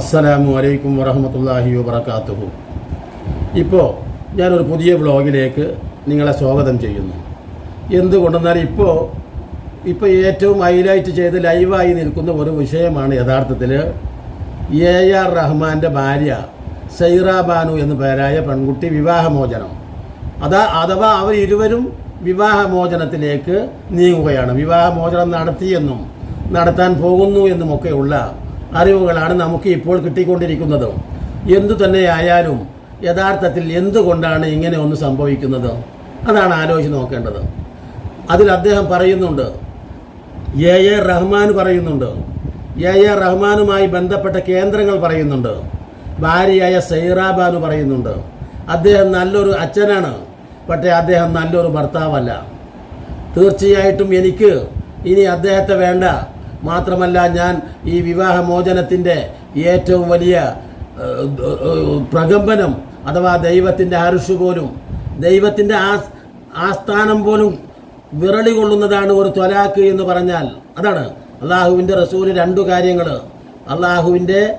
അസ്സലാമു അലൈക്കും വറഹമത്തല്ലാഹി വബർക്കാത്തുഹു ഇപ്പോൾ ഞാനൊരു പുതിയ വ്ളോഗിലേക്ക് നിങ്ങളെ സ്വാഗതം ചെയ്യുന്നു. എന്തുകൊണ്ടെന്നാൽ ഇപ്പോൾ ഇപ്പോൾ ഏറ്റവും ഹൈലൈറ്റ് ചെയ്ത് ലൈവായി നിൽക്കുന്ന ഒരു വിഷയമാണ് യഥാർത്ഥത്തിൽ എ ആർ റഹ്മാന്റെ ഭാര്യ സൈറ ബാനു എന്ന് പേരായ പെൺകുട്ടി വിവാഹമോചനം. അതാ അഥവാ അവർ ഇരുവരും വിവാഹമോചനത്തിലേക്ക് നീങ്ങുകയാണ്. വിവാഹമോചനം നടത്തിയെന്നും നടത്താൻ പോകുന്നു എന്നുമൊക്കെയുള്ള അറിവുകളാണ് നമുക്ക് ഇപ്പോൾ കിട്ടിക്കൊണ്ടിരിക്കുന്നത്. എന്തു തന്നെയായാലും യഥാർത്ഥത്തിൽ എന്തുകൊണ്ടാണ് ഇങ്ങനെ ഒന്ന് സംഭവിക്കുന്നത്? അതാണ് ആലോചിച്ച് നോക്കേണ്ടത്. അതിൽ അദ്ദേഹം പറയുന്നുണ്ട് എ എ റഹ്മാൻ പറയുന്നുണ്ട് എ എ റഹ്മാനുമായി ബന്ധപ്പെട്ട കേന്ദ്രങ്ങൾ പറയുന്നുണ്ട് ഭാര്യയായ സൈറാബാനു പറയുന്നുണ്ട്. അദ്ദേഹം നല്ലൊരു അച്ഛനാണ് പക്ഷേ അദ്ദേഹം നല്ലൊരു ഭർത്താവല്ല. തീർച്ചയായിട്ടും എനിക്ക് ഇനി അദ്ദേഹത്തെ വേണ്ട. മാത്രമല്ല ഞാൻ ഈ വിവാഹമോചനത്തിന്റെ ഏറ്റവും വലിയ പ്രകമ്പനം അഥവാ ദൈവത്തിന്റെ അരുഷ് പോലും ദൈവത്തിന്റെ ആസ്ഥാനം പോലും വിരളി കൊള്ളുന്നതാണ് ഒരു ത്വലാക്ക് എന്ന് പറഞ്ഞാൽ അതാണ് അള്ളാഹുവിന്റെ റസൂൽ രണ്ടു കാര്യങ്ങൾ അള്ളാഹുവിന്റെ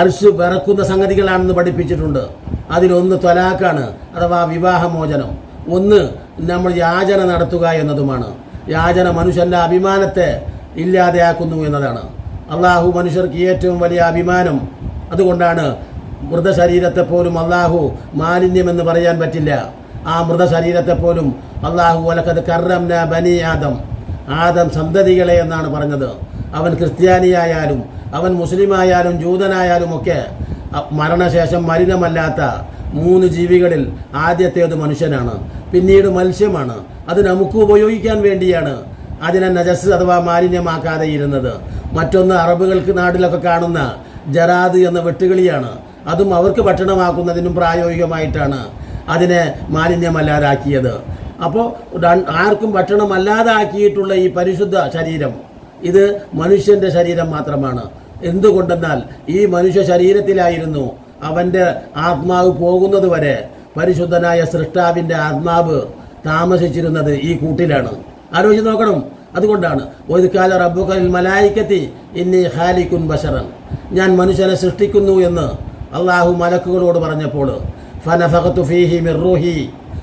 അരിശ് വിറക്കുന്ന സംഗതികളാണെന്ന് പഠിപ്പിച്ചിട്ടുണ്ട്. അതിലൊന്ന് ത്വലാക്കാണ് അഥവാ വിവാഹമോചനം. ഒന്ന് നമ്മൾ യാചന നടത്തുക എന്നതുമാണ്. യാചന മനുഷ്യന്റെ അഭിമാനത്തെ ഇല്ലാതെയാക്കുന്നു എന്നതാണ്. അള്ളാഹു മനുഷ്യർക്ക് ഏറ്റവും വലിയ അഭിമാനം. അതുകൊണ്ടാണ് മൃതശരീരത്തെ പോലും അള്ളാഹു മാലിന്യമെന്ന് പറയാൻ പറ്റില്ല. ആ മൃതശരീരത്തെ പോലും അള്ളാഹു അലക്കത് കർറംന ബനി ആദം. ആദം സന്തതികളെ എന്നാണ് പറഞ്ഞത്. അവൻ ക്രിസ്ത്യാനിയായാലും അവൻ മുസ്ലിമായാലും ജൂതനായാലും ഒക്കെ മരണശേഷം മലിനമല്ലാത്ത മൂന്ന് ജീവികളിൽ ആദ്യത്തേത് മനുഷ്യനാണ്. പിന്നീട് മത്സ്യമാണ്. അത് നമുക്ക് ഉപയോഗിക്കാൻ വേണ്ടിയാണ്. അതിനെ നജസ് അഥവാ മാലിന്യമാക്കാതെ ഇരുന്നത്. മറ്റൊന്ന് അറബുകൾക്ക് നാട്ടിലൊക്കെ കാണുന്ന ജറാദ് എന്ന വെട്ടുകിളിയാണ്. അതും അവർക്ക് ഭക്ഷണമാക്കുന്നതിനും പ്രായോഗികമായിട്ടാണ് അതിനെ മാലിന്യമല്ലാതാക്കിയത്. അപ്പോൾ ആർക്കും ഭക്ഷണമല്ലാതാക്കിയിട്ടുള്ള ഈ പരിശുദ്ധ ശരീരം ഇത് മനുഷ്യന്റെ ശരീരം മാത്രമാണ്. എന്തുകൊണ്ടെന്നാൽ ഈ മനുഷ്യ ശരീരത്തിലായിരുന്നു അവന്റെ ആത്മാവ് പോകുന്നത് വരെ പരിശുദ്ധനായ സൃഷ്ടാവിന്റെ ആത്മാവ് താമസിച്ചിരുന്നത് ഈ കൂട്ടിലാണ്. ആലോചിച്ച് നോക്കണം. അതുകൊണ്ടാണ് ഒരു കാല റബ്ബുക്കലിൽ മലായിക്കത്തി ഇന്നി ഹാലിക്കുൻ ബഷറൻ. ഞാൻ മനുഷ്യനെ സൃഷ്ടിക്കുന്നു എന്ന് അള്ളാഹു മലക്കുകളോട് പറഞ്ഞപ്പോൾ ഫനഫഖത്തു ഫീഹി മിർ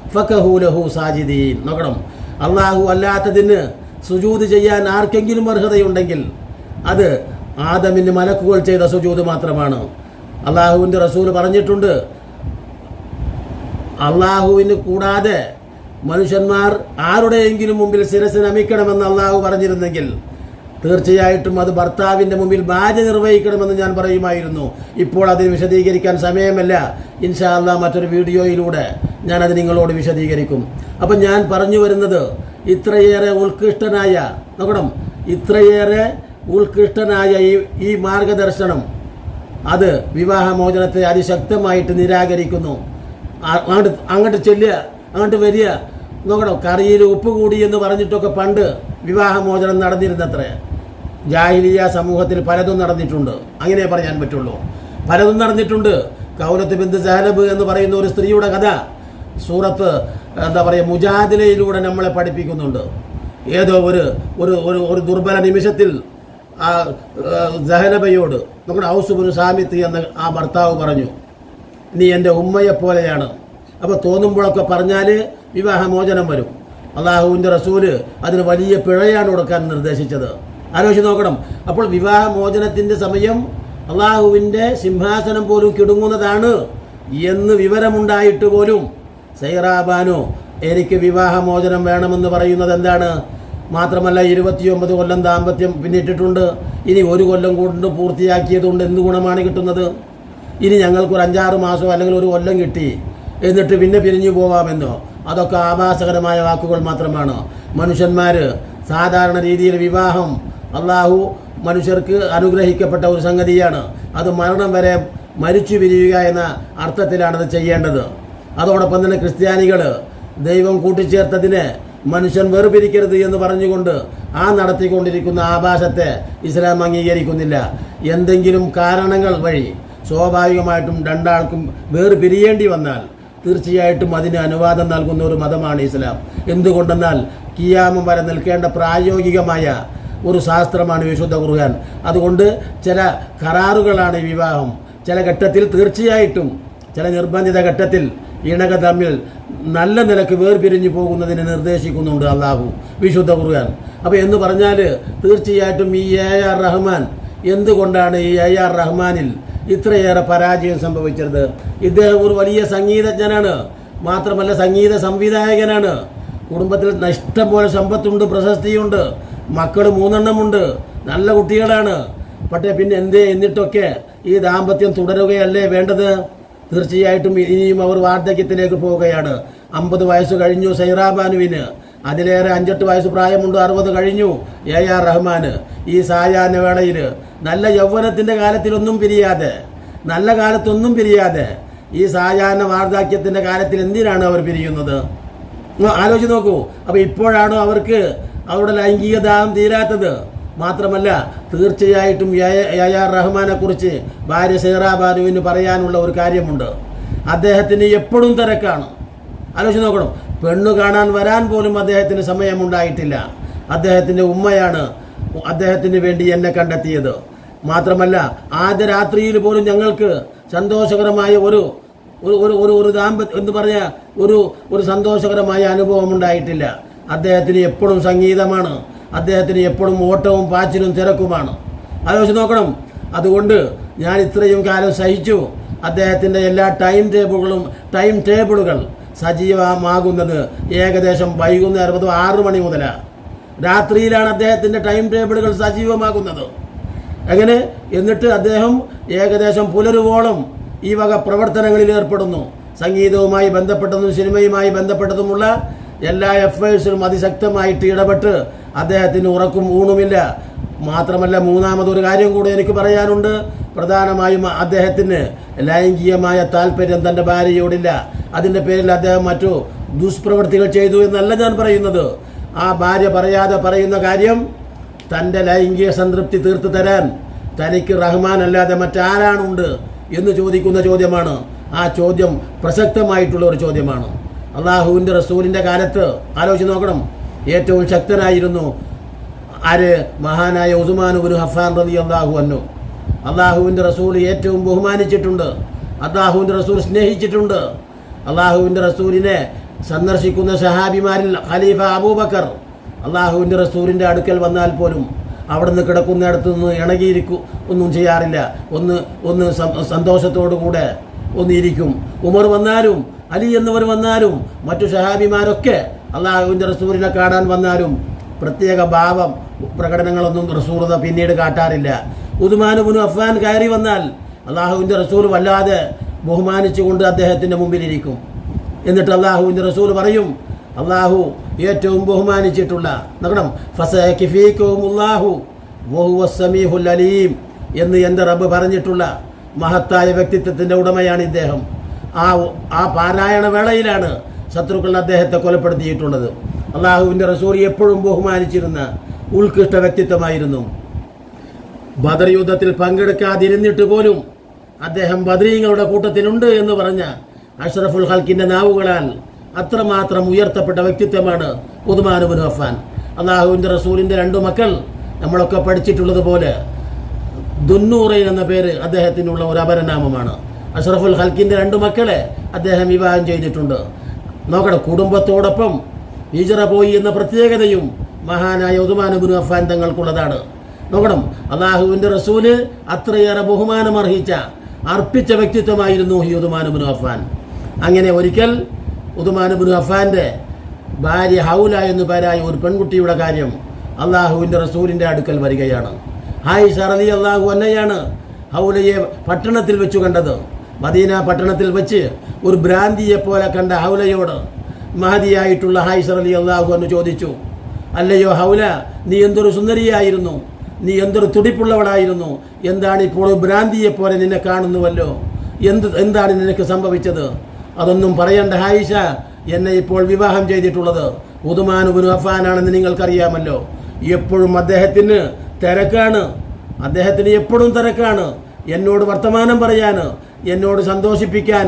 ഫക്കഹൂലഹു സാജിദീൻ. നോക്കണം. അള്ളാഹു അല്ലാത്തതിന് സുജൂത് ചെയ്യാൻ ആർക്കെങ്കിലും അർഹതയുണ്ടെങ്കിൽ അത് ആദമിന് മലക്കുകൾ ചെയ്ത സുജൂത് മാത്രമാണ്. അള്ളാഹുവിന്റെ റസൂൽ പറഞ്ഞിട്ടുണ്ട്. അള്ളാഹുവിന് കൂടാതെ മനുഷ്യന്മാർ ആരുടെയെങ്കിലും മുമ്പിൽ ശിരസ് നമിക്കണമെന്ന് അള്ളാഹു പറഞ്ഞിരുന്നെങ്കിൽ തീർച്ചയായിട്ടും അത് ഭർത്താവിന്റെ മുമ്പിൽ ഭാര്യ നിർവഹിക്കണമെന്ന് ഞാൻ പറയുമായിരുന്നു. ഇപ്പോൾ അതിന് വിശദീകരിക്കാൻ സമയമല്ല. ഇൻഷാ അല്ല മറ്റൊരു വീഡിയോയിലൂടെ ഞാൻ അത് നിങ്ങളോട് വിശദീകരിക്കും. അപ്പം ഞാൻ പറഞ്ഞു വരുന്നത് ഇത്രയേറെ ഉത്കൃഷ്ടനായ നോക്കണം ഇത്രയേറെ ഉത്കൃഷ്ടനായ ഈ ഈ മാർഗദർശനം അത് വിവാഹമോചനത്തെ അതിശക്തമായിട്ട് നിരാകരിക്കുന്നു. അങ്ങോട്ട് അങ്ങോട്ട് ചെല്ലുക അങ്ങോട്ട് വരിക. നോക്കണം കറിയിൽ ഉപ്പ് കൂടി എന്ന് പറഞ്ഞിട്ടൊക്കെ പണ്ട് വിവാഹമോചനം നടന്നിരുന്നത്രേ. ജാഹിലിയ സമൂഹത്തിൽ പലതും നടന്നിട്ടുണ്ട്. അങ്ങനെ പറയാൻ പറ്റുള്ളൂ. പലതും നടന്നിട്ടുണ്ട്. കൗലത്ത് ബിന്ദ് സാലബ് എന്ന് പറയുന്ന ഒരു സ്ത്രീയുടെ കഥ. സൂറത്ത് എന്താ പറയുക മുജാദിലയിലൂടെ നമ്മളെ പഠിപ്പിക്കുന്നുണ്ട്. ഏതോ ഒരു ഒരു ഒരു ദുർബല നിമിഷത്തിൽ ആ ജഹനബയോട് നമ്മുടെ ഔസുബുന് സാമിത്ത് എന്ന് ആ ഭർത്താവ് പറഞ്ഞു നീ എന്റെ ഉമ്മയെപ്പോലെയാണ് അപ്പോൾ തോന്നുമ്പോഴൊക്കെ പറഞ്ഞാൽ വിവാഹമോചനം വരും. അള്ളാഹുവിന്റെ റസൂൽ അതിന് വലിയ പിഴയാണ് കൊടുക്കാൻ നിർദ്ദേശിച്ചത്. ആലോചിച്ച് നോക്കണം. അപ്പോൾ വിവാഹമോചനത്തിന്റെ സമയം അള്ളാഹുവിന്റെ സിംഹാസനം പോലും കിടുങ്ങുന്നതാണ് എന്ന് വിവരമുണ്ടായിട്ട് പോലും സൈറാബാനോ എനിക്ക് വിവാഹമോചനം വേണമെന്ന് പറയുന്നത് എന്താണ്? മാത്രമല്ല ഇരുപത്തിയൊമ്പത് കൊല്ലം ദാമ്പത്യം പിന്നിട്ടിട്ടുണ്ട്. ഇനി ഒരു കൊല്ലം കൊണ്ട് പൂർത്തിയാക്കിയതുകൊണ്ട് എന്ത് ഗുണമാണ് കിട്ടുന്നത്? ഇനി ഞങ്ങൾക്കൊരു അഞ്ചാറ് മാസം അല്ലെങ്കിൽ ഒരു കൊല്ലം കിട്ടി. എന്നിട്ട് പിന്നെ പിരിഞ്ഞു പോവാമെന്നോ? അതൊക്കെ ആഭാസകരമായ വാക്കുകൾ മാത്രമാണ്. മനുഷ്യന്മാർ സാധാരണ രീതിയിൽ വിവാഹം അള്ളാഹു മനുഷ്യർക്ക് അനുഗ്രഹിക്കപ്പെട്ട ഒരു സംഗതിയാണ്. അത് മരണം വരെ മരിച്ചു പിരിയുക എന്ന അർത്ഥത്തിലാണത് ചെയ്യേണ്ടത്. അതോടൊപ്പം തന്നെ ക്രിസ്ത്യാനികൾ ദൈവം കൂട്ടിച്ചേർത്തതിനെ മനുഷ്യൻ വേർപിരിക്കരുത് എന്ന് പറഞ്ഞുകൊണ്ട് ആ നടത്തിക്കൊണ്ടിരിക്കുന്ന ആഭാസത്തെ ഇസ്ലാം അംഗീകരിക്കുന്നില്ല. എന്തെങ്കിലും കാരണങ്ങൾ വഴി സ്വാഭാവികമായിട്ടും രണ്ടാൾക്കും വേർപിരിയേണ്ടി വന്നാൽ തീർച്ചയായിട്ടും അതിന് അനുവാദം നൽകുന്ന ഒരു മതമാണ് ഇസ്ലാം. എന്തുകൊണ്ടെന്നാൽ കിയാമം വരെ നിൽക്കേണ്ട പ്രായോഗികമായ ഒരു ശാസ്ത്രമാണ് വിശുദ്ധ ഖുർആൻ. അതുകൊണ്ട് ചില കരാറുകളാണ് വിവാഹം. ചില ഘട്ടത്തിൽ തീർച്ചയായിട്ടും ചില നിർബന്ധിത ഘട്ടത്തിൽ ഇണക തമ്മിൽ നല്ല നിലയ്ക്ക് വേർപിരിഞ്ഞു പോകുന്നതിന് നിർദ്ദേശിക്കുന്നുണ്ട് അള്ളാഹു വിശുദ്ധ ഖുർആൻ. അപ്പോൾ എന്ന് പറഞ്ഞാൽ തീർച്ചയായിട്ടും ഈ എ ആർ റഹ്മാൻ എന്തുകൊണ്ടാണ് ഈ എ ആർ റഹ്മാനിൽ ഇത്രയേറെ പരാജയം സംഭവിച്ചത്? ഇദ്ദേഹം ഒരു വലിയ സംഗീതജ്ഞനാണ്. മാത്രമല്ല സംഗീത സംവിധായകനാണ്. കുടുംബത്തിൽ നഷ്ടം പോലെ സമ്പത്തുണ്ട് പ്രശസ്തിയുണ്ട്. മക്കൾ മൂന്നെണ്ണമുണ്ട്. നല്ല കുട്ടികളാണ്. പക്ഷേ പിന്നെ എന്തേ? എന്നിട്ടൊക്കെ ഈ ദാമ്പത്യം തുടരുകയല്ലേ വേണ്ടത്? തീർച്ചയായിട്ടും ഇനിയും അവർ വാർദ്ധക്യത്തിലേക്ക് പോവുകയാണ്. അമ്പത് വയസ്സ് കഴിഞ്ഞു സൈറാബാനുവിന്. അതിലേറെ അഞ്ചെട്ട് വയസ്സ് പ്രായമുണ്ട് അറുപത് കഴിഞ്ഞു എ ആർ റഹ്മാന്. ഈ സായാഹ്ന വേളയിൽ നല്ല യൗവനത്തിന്റെ കാലത്തിലൊന്നും പിരിയാതെ നല്ല കാലത്തൊന്നും പിരിയാതെ ഈ സായാഹ്ന വാർദ്ധക്യത്തിന്റെ കാലത്തിൽ എന്തിനാണ് അവർ പിരിയുന്നത്? ആലോചിച്ച് നോക്കൂ. അപ്പോൾ ഇപ്പോഴാണോ അവർക്ക് അവരുടെ ലൈംഗിക ദാഹം തീരാത്തത്. മാത്രമല്ല തീർച്ചയായിട്ടും എ ആർ റഹ്മാനെക്കുറിച്ച് ഭാര്യ സേറാ ബാനുവിന് പറയാനുള്ള ഒരു കാര്യമുണ്ട്. അദ്ദേഹത്തിന് എപ്പോഴും തിരക്കാണ്. ആലോചിച്ച് നോക്കണം. പെണ്ണു കാണാൻ വരാൻ പോലും അദ്ദേഹത്തിന് സമയമുണ്ടായിട്ടില്ല. അദ്ദേഹത്തിന്റെ ഉമ്മയാണ് അദ്ദേഹത്തിന് വേണ്ടി എന്നെ കണ്ടെത്തിയത്. മാത്രമല്ല ആദ്യ രാത്രിയിൽ പോലും ഞങ്ങൾക്ക് സന്തോഷകരമായ ഒരു ഒരു ഒരു ഒരു ദാമ്പത്യ എന്ന് പറഞ്ഞ ഒരു ഒരു സന്തോഷകരമായ അനുഭവം ഉണ്ടായിട്ടില്ല. അദ്ദേഹത്തിന് എപ്പോഴും സംഗീതമാണ്. അദ്ദേഹത്തിന് എപ്പോഴും ഓട്ടവും പാച്ചിലും തിരക്കുമാണ്. ആലോചിച്ച് നോക്കണം. അതുകൊണ്ട് ഞാൻ ഇത്രയും കാലം സഹിച്ചു. അദ്ദേഹത്തിന്റെ എല്ലാ ടൈം ടേബിളുകളും ടൈം ടേബിളുകൾ സജീവമാകുന്നത് ഏകദേശം വൈകുന്നേരം അത് ആറ് മണി മുതലാണ് രാത്രിയിലാണ് അദ്ദേഹത്തിന്റെ ടൈം ടേബിളുകൾ സജീവമാകുന്നത്. അങ്ങനെ എന്നിട്ട് അദ്ദേഹം ഏകദേശം പുലരുവോളം ഈ വക പ്രവർത്തനങ്ങളിൽ ഏർപ്പെടുന്നു. സംഗീതവുമായി ബന്ധപ്പെട്ടതും സിനിമയുമായി ബന്ധപ്പെട്ടതുമുള്ള എല്ലാ എഫേഴ്സിലും അതിശക്തമായിട്ട് ഇടപെട്ട് അദ്ദേഹത്തിന് ഉറക്കും ഊണുമില്ല. മാത്രമല്ല മൂന്നാമതൊരു കാര്യം കൂടെ എനിക്ക് പറയാനുണ്ട്. പ്രധാനമായും അദ്ദേഹത്തിന് ലൈംഗികമായ താല്പര്യം തന്റെ ഭാര്യയോടില്ല. അതിന്റെ പേരിൽ അദ്ദേഹം മറ്റു ദുഷ്പ്രവൃത്തികൾ ചെയ്തു എന്നല്ല ഞാൻ പറയുന്നത്. ആ ഭാര്യ പറയാതെ പറയുന്ന കാര്യം തന്റെ ലൈംഗിക സംതൃപ്തി തീർത്തു തരാൻ തനിക്ക് റഹ്മാൻ അല്ലാതെ മറ്റാരാണുണ്ട് എന്ന് ചോദിക്കുന്ന ചോദ്യമാണ്. ആ ചോദ്യം പ്രസക്തമായിട്ടുള്ള ഒരു ചോദ്യമാണ്. അള്ളാഹുവിന്റെ റസൂലിന്റെ കാലത്ത് ആലോചിച്ച് നോക്കണം. ഏറ്റവും ശക്തനായിരുന്നു ആര്? മഹാനായ ഉസ്മാനുബിന് ഹഫാൻ റതി അള്ളാഹു അന്നു അള്ളാഹുവിന്റെ റസൂൽ ഏറ്റവും ബഹുമാനിച്ചിട്ടുണ്ട്. അള്ളാഹുവിന്റെ റസൂൽ സ്നേഹിച്ചിട്ടുണ്ട്. അള്ളാഹുവിന്റെ റസൂലിനെ സന്ദർശിക്കുന്ന സഹാബിമാരിൽ ഖലീഫ അബൂബക്കർ അള്ളാഹുവിന്റെ റസൂലിന്റെ അടുക്കൽ വന്നാൽ പോലും അവിടെ നിന്ന് കിടക്കുന്നിടത്ത് നിന്ന് ഇണകിയിരിക്കും ഒന്നും ചെയ്യാറില്ല. ഒന്ന് ഒന്ന് സന്തോഷത്തോടു കൂടെ ഒന്നിരിക്കും ഉമർ വന്നാലും അലി എന്നിവർ വന്നാലും മറ്റു ഷഹാബിമാരൊക്കെ അള്ളാഹുവിന്റെ റസൂലിനെ കാണാൻ വന്നാലും പ്രത്യേക ഭാവം പ്രകടനങ്ങളൊന്നും റസൂറത പിന്നീട് കാട്ടാറില്ല. ഉദുമാനുബുനു അഫ്വാൻ കയറി വന്നാൽ അള്ളാഹുവിന്റെ റസൂൽ വല്ലാതെ ബഹുമാനിച്ചുകൊണ്ട് അദ്ദേഹത്തിന്റെ മുമ്പിലിരിക്കും. എന്നിട്ട് അള്ളാഹുവിന്റെ റസൂൽ പറയും അള്ളാഹു ഏറ്റവും ബഹുമാനിച്ചിട്ടുള്ള നോക്കണം ഫസഹിഫീക്കുമുല്ലാഹു വഹുവസ്സമീഹുൽ അലീം എന്ന് എന്റെ റബ്ബ് പറഞ്ഞിട്ടുള്ള മഹത്തായ വ്യക്തിത്വത്തിന്റെ ഉടമയാണ് ഇദ്ദേഹം. ആ ആ പാരായണ വേളയിലാണ് ശത്രുക്കൾ അദ്ദേഹത്തെ കൊലപ്പെടുത്തിയിട്ടുള്ളത്. അള്ളാഹുവിന്റെ റസൂൽ എപ്പോഴും ബഹുമാനിച്ചിരുന്ന ഉത്കൃഷ്ട വ്യക്തിത്വമായിരുന്നു. ബദർ യുദ്ധത്തിൽ പങ്കെടുക്കാതിരുന്നിട്ട് പോലും അദ്ദേഹം ബദരീങ്ങളുടെ കൂട്ടത്തിലുണ്ട് എന്ന് പറഞ്ഞ അഷ്റഫുൽ ഹൽക്കിന്റെ നാവുകളാൽ അത്രമാത്രം ഉയർത്തപ്പെട്ട വ്യക്തിത്വമാണ് ഉദ്മാനുബിൻ അഫാൻ അള്ളാഹുവിന്റെ റസൂലിന്റെ രണ്ടു മക്കൾ നമ്മളൊക്കെ പഠിച്ചിട്ടുള്ളത് പോലെ ദുന്നൂറൈൻ എന്ന പേര് അദ്ദേഹത്തിനുള്ള ഒരു അപരനാമമാണ്. അഷ്റഫുൽ ഹൽക്കിന്റെ രണ്ട് മക്കളെ അദ്ദേഹം വിവാഹം ചെയ്തിട്ടുണ്ട്. നോക്കണം കുടുംബത്തോടൊപ്പം ഈജറ പോയി എന്ന പ്രത്യേകതയും മഹാനായ ഉദുമാനബുനു അഫാൻ തങ്ങൾക്കുള്ളതാണ്. നോക്കണം അള്ളാഹുവിന്റെ റസൂൽ അത്രയേറെ ബഹുമാനം അർഹിച്ച അർപ്പിച്ച വ്യക്തിത്വമായിരുന്നു ഈ ഉദുമാനുബിൻ അഫാൻ അങ്ങനെ ഒരിക്കൽ ഉദുമാനുബിൻ അഫാന്റെ ഭാര്യ ഹൗല എന്ന് പേരായ ഒരു പെൺകുട്ടിയുടെ കാര്യം അള്ളാഹുവിന്റെ റസൂലിന്റെ അടുക്കൽ വരികയാണ്. ഹായ് ഷറലി അള്ളാഹു അന്നയാണ് ഹൗലയെ പട്ടണത്തിൽ വെച്ചു കണ്ടത്. മദീന പട്ടണത്തിൽ വെച്ച് ഒരു ഭ്രാന്തിയെ പോലെ കണ്ട ഹൗലയോട് മഹതിയായിട്ടുള്ള ഹായ് അലി അള്ളാഹു എന്ന് ചോദിച്ചു അല്ലയോ ഹൗല നീ എന്തൊരു സുന്ദരിയായിരുന്നു നീ എന്തൊരു തുടിപ്പുള്ളവളായിരുന്നു എന്താണ് ഇപ്പോൾ ഭ്രാന്തിയെ പോലെ നിന്നെ കാണുന്നുവല്ലോ എന്ത് എന്താണ് നിനക്ക് സംഭവിച്ചത്? അതൊന്നും പറയണ്ട ഹായിഷ എന്നെ ഇപ്പോൾ വിവാഹം ചെയ്തിട്ടുള്ളത് ഉദുമാനുബിനു അഫാനാണെന്ന് നിങ്ങൾക്കറിയാമല്ലോ. എപ്പോഴും അദ്ദേഹത്തിന് തിരക്കാണ് അദ്ദേഹത്തിന് എപ്പോഴും തിരക്കാണ്. എന്നോട് വർത്തമാനം പറയാൻ എന്നോട് സന്തോഷിപ്പിക്കാൻ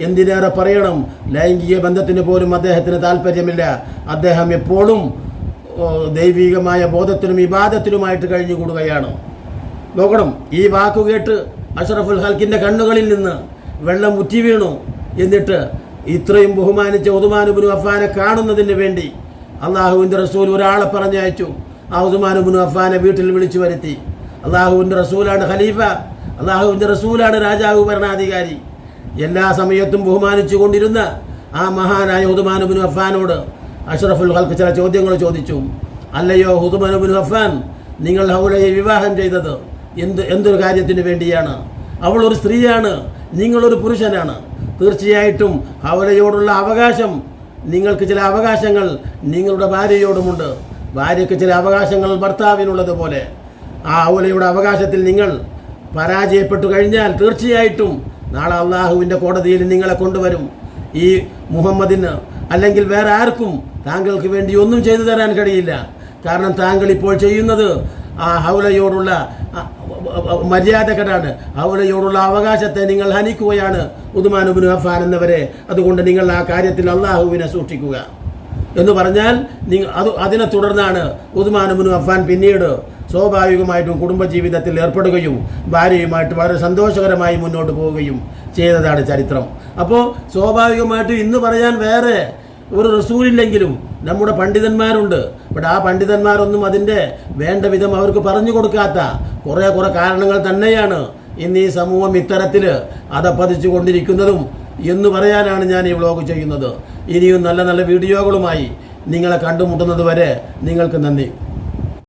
എന്തിനേറെ പറയണം? ലൈംഗിക ബന്ധത്തിന് പോലും അദ്ദേഹത്തിന് താല്പര്യമില്ല. അദ്ദേഹം എപ്പോഴും ദൈവികമായ ബോധത്തിനും വിവാദത്തിനുമായിട്ട് കഴിഞ്ഞുകൂടുകയാണ്. നോക്കണം ഈ വാക്കു കേട്ട് അഷറഫുൽ ഹൽക്കിന്റെ കണ്ണുകളിൽ നിന്ന് വെള്ളം ഉറ്റി വീണു. എന്നിട്ട് ഇത്രയും ബഹുമാനിച്ച ഉദുമാനുബിനു അഫാനെ കാണുന്നതിന് വേണ്ടി അള്ളാഹുവിന്റെ റസൂൽ ഒരാളെ പറഞ്ഞയച്ചു. ആ ഉദുമാനുബിനു അഫാനെ വീട്ടിൽ വിളിച്ചു വരുത്തി. അള്ളാഹുവിന്റെ റസൂലാണ് ഖലീഫ. അള്ളാഹുവിന്റെ റസൂലാണ് രാജാവ് ഭരണാധികാരി. എല്ലാ സമയത്തും ബഹുമാനിച്ചു കൊണ്ടിരുന്ന ആ മഹാനായ ഹുദുമാനുബിൻ അഫ്ഫാനോട് അഷ്റഫുൽ ഹൽക്ക് ചില ചോദ്യങ്ങൾ ചോദിച്ചു. അല്ലയോ ഹുദുമാനുബിൻ അഫ്ഫാൻ നിങ്ങൾ ഹൗലയെ വിവാഹം ചെയ്തത് എന്ത് എന്തൊരു കാര്യത്തിന് വേണ്ടിയാണ്? അവൾ ഒരു സ്ത്രീയാണ് നിങ്ങളൊരു പുരുഷനാണ്. തീർച്ചയായിട്ടും ഹൗലയോടുള്ള അവകാശം നിങ്ങൾക്ക് ചില അവകാശങ്ങൾ നിങ്ങളുടെ ഭാര്യയോടുമുണ്ട്. ഭാര്യയ്ക്ക് ചില അവകാശങ്ങൾ ഭർത്താവിനുള്ളതുപോലെ. ആ ഹൗലയുടെ അവകാശത്തിൽ നിങ്ങൾ പരാജയപ്പെട്ടു കഴിഞ്ഞാൽ തീർച്ചയായിട്ടും നാളെ അള്ളാഹുവിന്റെ കോടതിയിൽ നിങ്ങളെ കൊണ്ടുവരും. ഈ മുഹമ്മദിന് അല്ലെങ്കിൽ വേറെ ആർക്കും താങ്കൾക്ക് വേണ്ടി ഒന്നും ചെയ്തു തരാൻ കഴിയില്ല. കാരണം താങ്കൾ ഇപ്പോൾ ചെയ്യുന്നത് ആ ഹൗലയോടുള്ള മര്യാദകരാണ് ഹൗലയോടുള്ള അവകാശത്തെ നിങ്ങൾ ഹനിക്കുകയാണ് ഉദ്മാനുബിന് അഫാൻ എന്നവരെ. അതുകൊണ്ട് നിങ്ങൾ ആ കാര്യത്തിൽ അള്ളാഹുവിനെ സൂക്ഷിക്കുക. എന്ന് പറഞ്ഞാൽ നിങ്ങൾ അത് അതിനെ തുടർന്നാണ് ഉദ്മാനുബിന് അഫാൻ പിന്നീട് സ്വാഭാവികമായിട്ടും കുടുംബജീവിതത്തിൽ ഏർപ്പെടുകയും ഭാര്യയുമായിട്ട് വളരെ സന്തോഷകരമായി മുന്നോട്ട് പോവുകയും ചെയ്തതാണ് ചരിത്രം. അപ്പോൾ സ്വാഭാവികമായിട്ടും ഇന്ന് പറയാൻ വേറെ ഒരു റസൂലില്ലെങ്കിലും നമ്മുടെ പണ്ഡിതന്മാരുണ്ട്. ബട്ട് ആ പണ്ഡിതന്മാരൊന്നും അതിന്റെ വേണ്ട വിധം അവർക്ക് പറഞ്ഞു കൊടുക്കാത്ത കുറേ കുറേ കാരണങ്ങൾ തന്നെയാണ് ഇന്ന് ഈ സമൂഹം ഇത്തരത്തിൽ അതപ്പതിച്ചു കൊണ്ടിരിക്കുന്നതും എന്ന് പറയാനാണ് ഞാൻ ഈ വ്ളോഗ് ചെയ്യുന്നത്. ഇനിയും നല്ല നല്ല വീഡിയോകളുമായി നിങ്ങളെ കണ്ടുമുട്ടുന്നത് വരെ നിങ്ങൾക്ക് നന്ദി.